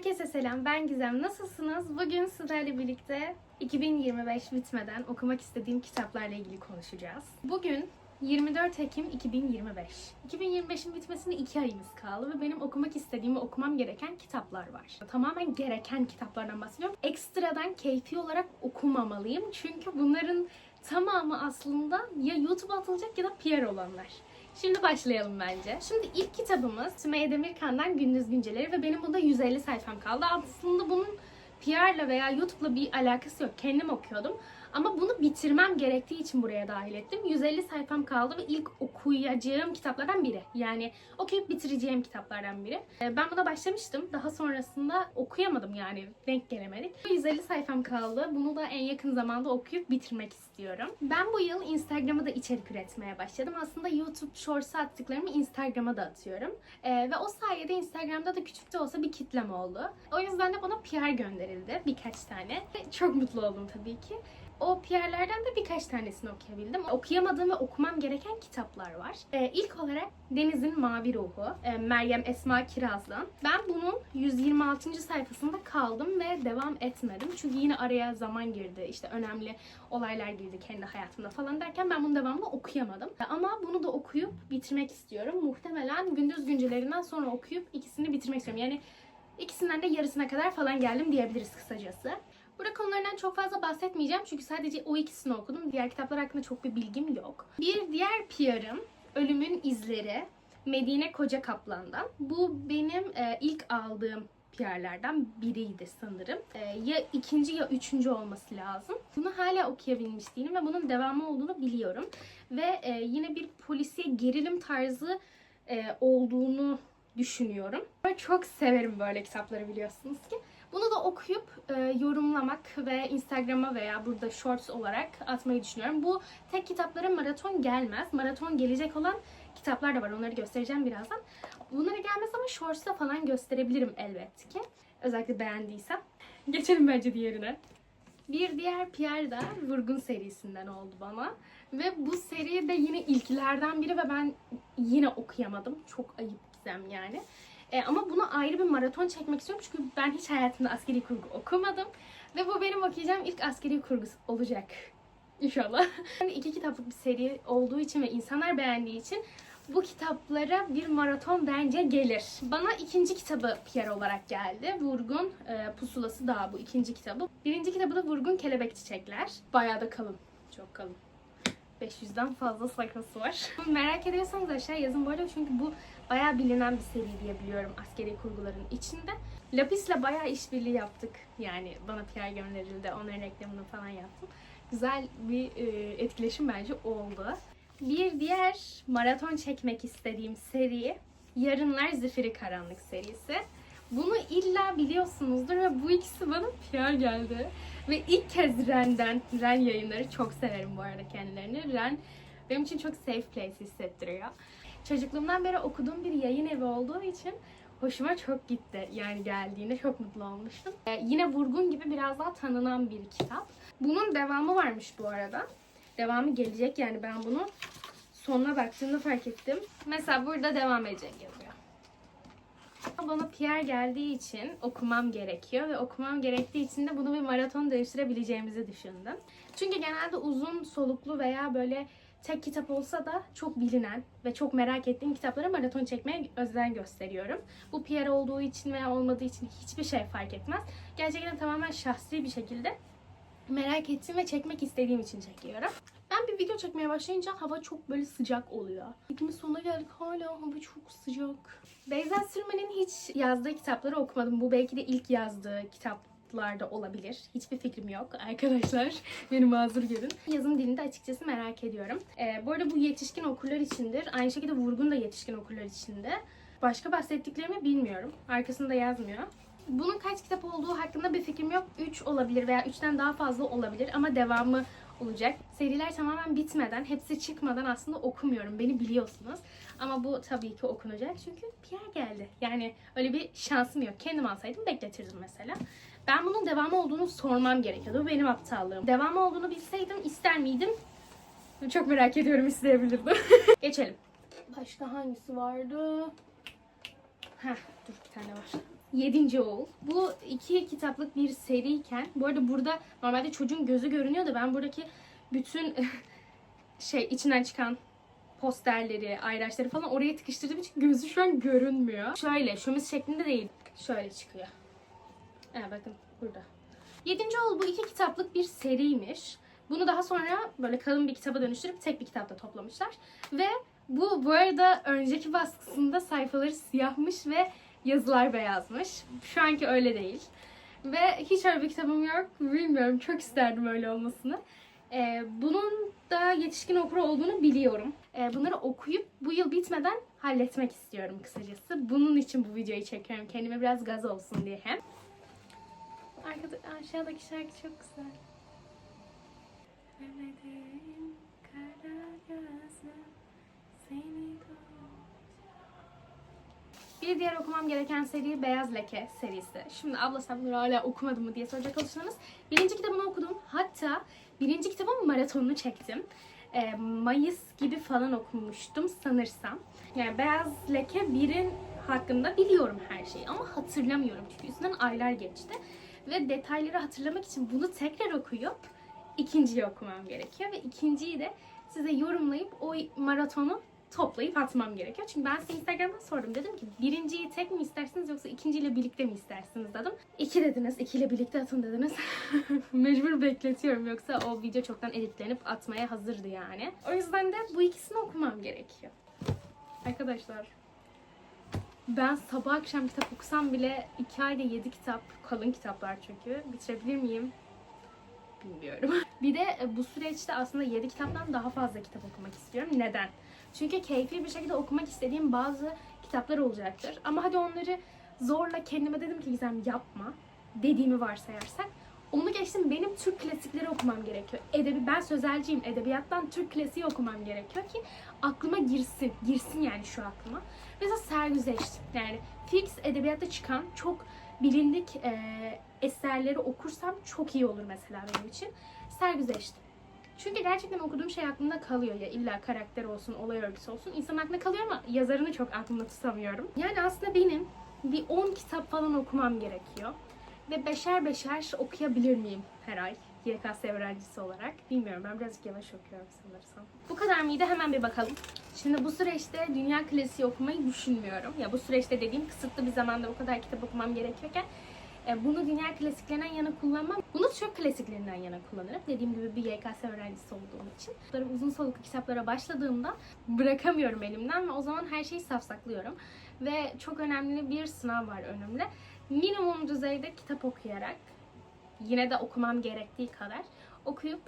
Herkese selam, ben Gizem. Nasılsınız? Bugün sizlerle birlikte 2025 bitmeden okumak istediğim kitaplarla ilgili konuşacağız. Bugün 24 Ekim 2025. 2025'in bitmesine 2 ayımız kaldı ve benim okumak istediğim ve okumam gereken kitaplar var. Tamamen gereken kitaplardan bahsediyorum. Ekstradan keyfi olarak okumamalıyım çünkü bunların tamamı aslında ya YouTube'a atılacak ya da PR olanlar. Şimdi başlayalım bence. Şimdi ilk kitabımız Sümeyye Demirkan'dan Gündüz Günceleri ve benim bunda 150 sayfam kaldı. Aslında bunun PR'la veya YouTube'la bir alakası yok. Kendim okuyordum. Ama bunu bitirmem gerektiği için buraya dahil ettim. 150 sayfam kaldı ve ilk okuyacağım kitaplardan biri. Yani okuyup bitireceğim kitaplardan biri. Ee, Ben buna başlamıştım. Daha sonrasında okuyamadım yani. Denk gelemedik. 150 sayfam kaldı. Bunu da en yakın zamanda okuyup bitirmek istiyorum. Ben bu yıl Instagram'a da içerik üretmeye başladım. Aslında YouTube Shorts'a attıklarımı Instagram'a da atıyorum. Ee, ve o sayede Instagram'da da küçük de olsa bir kitlem oldu. O yüzden de bana PR gönderildi birkaç tane. Çok mutlu oldum tabii ki. O PR'lerden de birkaç tanesini okuyabildim. Okuyamadığım ve okumam gereken kitaplar var. Ee, ilk olarak Deniz'in Mavi Ruhu, e, Meryem Esma Kiraz'dan. Ben bunun 126. sayfasında kaldım ve devam etmedim. Çünkü yine araya zaman girdi, işte önemli olaylar girdi kendi hayatımda falan derken ben bunun devamını okuyamadım. Ama bunu da okuyup bitirmek istiyorum. Muhtemelen gündüz güncelerinden sonra okuyup ikisini bitirmek istiyorum. Yani ikisinden de yarısına kadar falan geldim diyebiliriz kısacası. Burada konularından çok fazla bahsetmeyeceğim çünkü sadece o ikisini okudum. Diğer kitaplar hakkında çok bir bilgim yok. Bir diğer PR'ım Ölümün İzleri Medine Koca Kaplan'dan. Bu benim e, ilk aldığım PR'lerden biriydi sanırım. E, ya ikinci ya üçüncü olması lazım. Bunu hala okuyabilmiş değilim ve bunun devamı olduğunu biliyorum. Ve e, yine bir polisiye gerilim tarzı e, olduğunu düşünüyorum. Ben çok severim böyle kitapları biliyorsunuz ki. Bunu da okuyup e, yorumlamak ve Instagram'a veya burada shorts olarak atmayı düşünüyorum. Bu tek kitaplara maraton gelmez. Maraton gelecek olan kitaplar da var. Onları göstereceğim birazdan. Bunları gelmez ama shorts'ta falan gösterebilirim elbette ki. Özellikle beğendiysem. Geçelim bence diğerine. Bir diğer PR da Vurgun serisinden oldu bana. Ve bu seri de yine ilklerden biri ve ben yine okuyamadım. Çok ayıp gizem yani. E, ama bunu ayrı bir maraton çekmek istiyorum çünkü ben hiç hayatımda askeri kurgu okumadım. Ve bu benim okuyacağım ilk askeri kurgu olacak. İnşallah. Yani iki kitaplık bir seri olduğu için ve insanlar beğendiği için bu kitaplara bir maraton bence gelir. Bana ikinci kitabı PR olarak geldi. Vurgun e, Pusulası Dağı bu ikinci kitabı. Birinci kitabı da Vurgun Kelebek Çiçekler. Bayağı da kalın. Çok kalın. 500'den fazla sayfası var. Merak ediyorsanız aşağı yazın arada çünkü bu bayağı bilinen bir seri diye biliyorum askeri kurguların içinde. Lapis'le bayağı işbirliği yaptık. Yani bana PR gönderildi. Onların reklamını falan yaptım. Güzel bir e, etkileşim bence oldu. Bir diğer maraton çekmek istediğim seri Yarınlar Zifiri Karanlık serisi. Bunu illa biliyorsunuzdur ve bu ikisi bana PR geldi. Ve ilk kez Ren'den, Ren yayınları çok severim bu arada kendilerini. Ren benim için çok safe place hissettiriyor. Çocukluğumdan beri okuduğum bir yayın evi olduğu için hoşuma çok gitti. Yani geldiğinde çok mutlu olmuştum. Ee, yine Vurgun gibi biraz daha tanınan bir kitap. Bunun devamı varmış bu arada. Devamı gelecek yani ben bunu sonuna baktığımda fark ettim. Mesela burada devam edecek yazıyor. Bana PR geldiği için okumam gerekiyor ve okumam gerektiği için de bunu bir maraton dönüştürebileceğimizi düşündüm. Çünkü genelde uzun soluklu veya böyle tek kitap olsa da çok bilinen ve çok merak ettiğim kitaplara maraton çekmeye özen gösteriyorum. Bu PR olduğu için veya olmadığı için hiçbir şey fark etmez. Gerçekten tamamen şahsi bir şekilde merak ettiğim ve çekmek istediğim için çekiyorum. Ben bir video çekmeye başlayınca hava çok böyle sıcak oluyor. Ekimin sonuna geldik hala hava çok sıcak. Beyza Sürmen'in hiç yazdığı kitapları okumadım. Bu belki de ilk yazdığı kitaplarda olabilir. Hiçbir fikrim yok arkadaşlar. Beni mazur görün. Yazım dilini de açıkçası merak ediyorum. Ee, bu arada bu yetişkin okurlar içindir. Aynı şekilde Vurgun da yetişkin okurlar içinde. Başka bahsettiklerimi bilmiyorum. Arkasında yazmıyor. Bunun kaç kitap olduğu hakkında bir fikrim yok. 3 olabilir veya 3'ten daha fazla olabilir ama devamı olacak. Seriler tamamen bitmeden, hepsi çıkmadan aslında okumuyorum. Beni biliyorsunuz. Ama bu tabii ki okunacak çünkü PR geldi. Yani öyle bir şansım yok. Kendim alsaydım bekletirdim mesela. Ben bunun devamı olduğunu sormam gerekiyordu. Bu benim aptallığım. Devamı olduğunu bilseydim ister miydim? Çok merak ediyorum isteyebilirdim. Geçelim. Başka hangisi vardı? Heh, dur bir tane var. Yedinci Oğul. Bu iki kitaplık bir seriyken, bu arada burada normalde çocuğun gözü görünüyor da ben buradaki bütün şey içinden çıkan posterleri, ayraçları falan oraya tıkıştırdığım için gözü şu an görünmüyor. Şöyle, şömiz şeklinde değil. Şöyle çıkıyor. Evet bakın burada. Yedinci Oğul bu iki kitaplık bir seriymiş. Bunu daha sonra böyle kalın bir kitaba dönüştürüp tek bir kitapta toplamışlar. Ve bu bu arada önceki baskısında sayfaları siyahmış ve yazılar beyazmış. Şu anki öyle değil. Ve hiç öyle bir kitabım yok. Bilmiyorum. Çok isterdim öyle olmasını. Ee, bunun da yetişkin okur olduğunu biliyorum. Ee, bunları okuyup bu yıl bitmeden halletmek istiyorum kısacası. Bunun için bu videoyu çekiyorum. Kendime biraz gaz olsun diye hem. Arkada, aşağıdaki şarkı çok güzel. Mehmet'im bir diğer okumam gereken seri Beyaz Leke serisi. Şimdi abla sen bunları hala okumadın mı diye soracak olursanız birinci kitabını okudum. Hatta birinci kitabın maratonunu çektim. Ee, Mayıs gibi falan okumuştum sanırsam. Yani Beyaz Leke birin hakkında biliyorum her şeyi ama hatırlamıyorum. Çünkü üstünden aylar geçti. Ve detayları hatırlamak için bunu tekrar okuyup ikinciyi okumam gerekiyor. Ve ikinciyi de size yorumlayıp o maratonu toplayıp atmam gerekiyor. Çünkü ben size Instagram'dan sordum. Dedim ki birinciyi tek mi istersiniz yoksa ikinciyle birlikte mi istersiniz dedim. İki dediniz. ikiyle birlikte atın dediniz. Mecbur bekletiyorum. Yoksa o video çoktan editlenip atmaya hazırdı yani. O yüzden de bu ikisini okumam gerekiyor. Arkadaşlar ben sabah akşam kitap okusam bile iki ayda yedi kitap, kalın kitaplar çünkü. Bitirebilir miyim? Bilmiyorum. Bir de bu süreçte aslında 7 kitaptan daha fazla kitap okumak istiyorum. Neden? Çünkü keyifli bir şekilde okumak istediğim bazı kitaplar olacaktır. Ama hadi onları zorla kendime dedim ki Gizem yapma dediğimi varsayarsak onu geçtim benim Türk klasikleri okumam gerekiyor. Edebi ben sözelciyim. Edebiyattan Türk klasiği okumam gerekiyor ki aklıma girsin. Girsin yani şu aklıma. Mesela Sergüzeşt. Yani fix edebiyatta çıkan çok bilindik e, eserleri okursam çok iyi olur mesela benim için. Sergüzeşt. Çünkü gerçekten okuduğum şey aklımda kalıyor ya illa karakter olsun, olay örgüsü olsun. İnsan aklında kalıyor ama yazarını çok aklımda tutamıyorum. Yani aslında benim bir 10 kitap falan okumam gerekiyor. Ve beşer beşer okuyabilir miyim her ay? YKS öğrencisi olarak. Bilmiyorum ben birazcık yavaş okuyorum sanırsam. Bu kadar mıydı? Hemen bir bakalım. Şimdi bu süreçte dünya klasiği okumayı düşünmüyorum. Ya bu süreçte dediğim kısıtlı bir zamanda bu kadar kitap okumam gerekiyorken bunu dünya klasiklerinden yana kullanmam. Bunu Türk klasiklerinden yana kullanırım. Dediğim gibi bir YKS öğrencisi olduğum için. Böyle uzun soluklu kitaplara başladığımda bırakamıyorum elimden ve o zaman her şeyi safsaklıyorum. Ve çok önemli bir sınav var önümde. Minimum düzeyde kitap okuyarak yine de okumam gerektiği kadar okuyup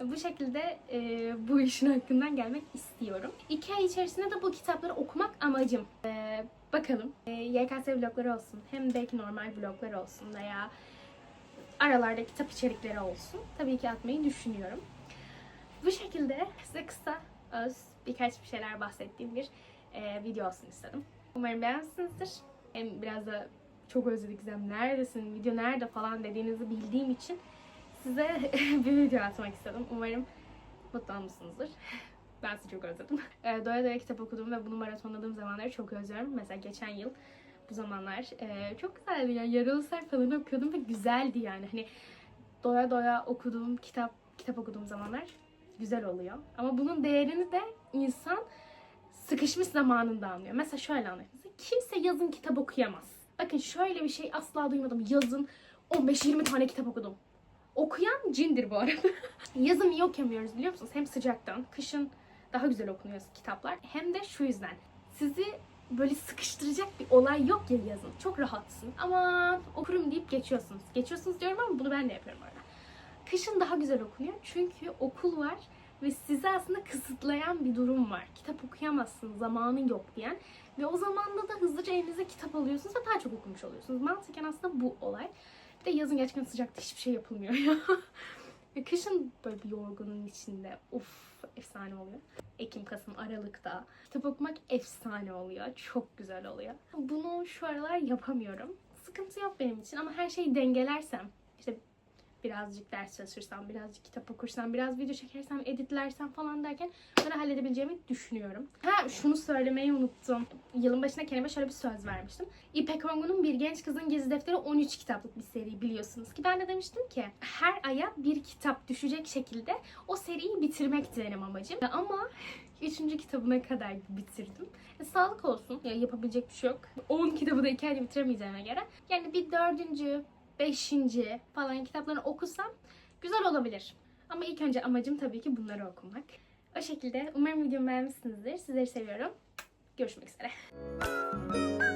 bu şekilde e, bu işin hakkından gelmek istiyorum. İki ay içerisinde de bu kitapları okumak amacım. E, bakalım. E, YKS vlogları olsun. Hem belki normal vloglar olsun veya aralarda kitap içerikleri olsun. Tabii ki atmayı düşünüyorum. Bu şekilde size kısa öz birkaç bir şeyler bahsettiğim bir e, video olsun istedim. Umarım beğenmişsinizdir. Hem biraz da çok özledik Gizem neredesin, video nerede falan dediğinizi bildiğim için size bir video atmak istedim. Umarım mutlu olmuşsunuzdur. Ben sizi çok özledim. E, doya doya kitap okudum ve bunu maratonladığım zamanları çok özlüyorum. Mesela geçen yıl bu zamanlar e, çok güzeldi. Yani yarılısar falan okuyordum ve güzeldi yani. Hani doya doya okuduğum kitap kitap okuduğum zamanlar güzel oluyor. Ama bunun değerini de insan sıkışmış zamanında anlıyor. Mesela şöyle. Mesela kimse yazın kitap okuyamaz. Bakın şöyle bir şey asla duymadım. Yazın 15-20 tane kitap okudum. Okuyan cindir bu arada. Yazın niye okuyamıyoruz biliyor musunuz? Hem sıcaktan, kışın daha güzel okunuyor kitaplar. Hem de şu yüzden. Sizi böyle sıkıştıracak bir olay yok ya yazın. Çok rahatsın. Aman okurum deyip geçiyorsunuz. Geçiyorsunuz diyorum ama bunu ben de yapıyorum öyle. Kışın daha güzel okunuyor. Çünkü okul var ve sizi aslında kısıtlayan bir durum var. Kitap okuyamazsın, zamanın yok diyen. Ve o zamanda da hızlıca elinize kitap alıyorsunuz ve daha çok okumuş oluyorsunuz. Mantıken aslında bu olay. Bir de yazın gerçekten sıcakta hiçbir şey yapılmıyor ya. ve kışın böyle bir yorgunun içinde of efsane oluyor. Ekim, Kasım, Aralık'ta kitap okumak efsane oluyor. Çok güzel oluyor. Bunu şu aralar yapamıyorum. Sıkıntı yok benim için ama her şeyi dengelersem işte birazcık ders çalışırsam, birazcık kitap okursam, biraz video çekersem, editlersem falan derken bunları halledebileceğimi düşünüyorum. Ha şunu söylemeyi unuttum. Yılın başına kendime şöyle bir söz vermiştim. İpek Ongun'un Bir Genç Kızın Gezi Defteri 13 kitaplık bir seri biliyorsunuz ki. Ben de demiştim ki her aya bir kitap düşecek şekilde o seriyi bitirmekti benim amacım. Ama Üçüncü kitabına kadar bitirdim. E, sağlık olsun. Ya, yapabilecek bir şey yok. 10 kitabı da iki ayda bitiremeyeceğime göre. Yani bir dördüncü, beşinci falan kitaplarını okusam güzel olabilir. Ama ilk önce amacım tabii ki bunları okumak. O şekilde umarım videomu beğenmişsinizdir. Sizleri seviyorum. Görüşmek üzere.